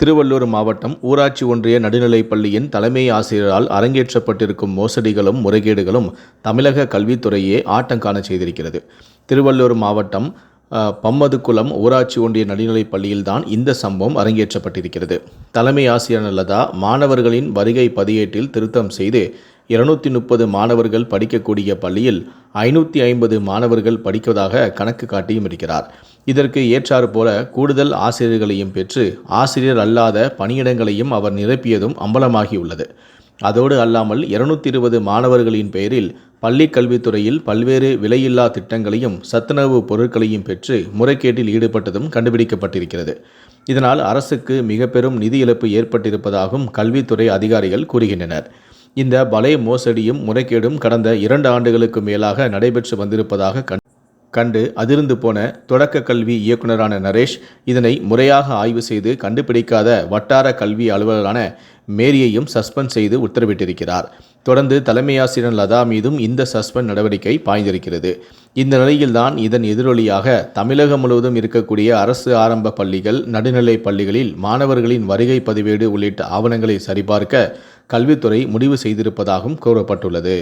திருவள்ளூர் மாவட்டம் ஊராட்சி ஒன்றிய நடுநிலைப் பள்ளியின் தலைமை ஆசிரியரால் அரங்கேற்றப்பட்டிருக்கும் மோசடிகளும் முறைகேடுகளும் தமிழக கல்வித்துறையே ஆட்டங்காண செய்திருக்கிறது. திருவள்ளூர் மாவட்டம் பம்மதுக்குளம் ஊராட்சி ஒன்றிய நடுநிலைப் பள்ளியில்தான் இந்த சம்பவம் அரங்கேற்றப்பட்டிருக்கிறது. தலைமை ஆசிரியர் லதா மாணவர்களின் வருகை பதிவேட்டில் திருத்தம் செய்து இருநூத்தி முப்பது மாணவர்கள் படிக்கக்கூடிய பள்ளியில் ஐநூற்றி ஐம்பது மாணவர்கள் படிப்பதாக கணக்கு காட்டியும் இருக்கிறார். இதற்கு ஏற்றாறு போல கூடுதல் ஆசிரியர்களையும் பெற்று ஆசிரியர் அல்லாத பணியிடங்களையும் அவர் நிரப்பியதும் அம்பலமாகியுள்ளது. அதோடு அல்லாமல் இருநூத்தி இருபது மாணவர்களின் பெயரில் பள்ளி கல்வித்துறையில் பல்வேறு விலையில்லா திட்டங்களையும் சத்துணவு பொருட்களையும் பெற்று முறைகேட்டில் ஈடுபட்டதும் கண்டுபிடிக்கப்பட்டிருக்கிறது. இதனால் அரசுக்கு மிக பெரும் நிதி இழப்பு ஏற்பட்டிருப்பதாகவும் கல்வித்துறை அதிகாரிகள் கூறுகின்றனர். இந்த பலை மோசடியும் முறைகேடும் கடந்த இரண்டு ஆண்டுகளுக்கு மேலாக நடைபெற்று வந்திருப்பதாக கண் கண்டு அதிர்ந்து போன தொடக்க கல்வி இயக்குனரான நரேஷ் இதனை முறையாக ஆய்வு செய்து கண்டுபிடிக்காத வட்டார கல்வி அலுவலரான மேரியையும் சஸ்பெண்ட் செய்து உத்தரவிட்டிருக்கிறார். தொடர்ந்து தலைமையாசிரியர் லதா மீதும் இந்த சஸ்பெண்ட் நடவடிக்கை பாய்ந்திருக்கிறது. இந்த நிலையில்தான் இதன் எதிரொலியாக தமிழகம் முழுவதும் இருக்கக்கூடிய அரசு ஆரம்ப பள்ளிகள் நடுநிலை பள்ளிகளில் மாணவர்களின் வருகை பதிவேடு உள்ளிட்ட ஆவணங்களை சரிபார்க்க கல்வித்துறை முடிவு செய்திருப்பதாகவும் கூறப்பட்டுள்ளது.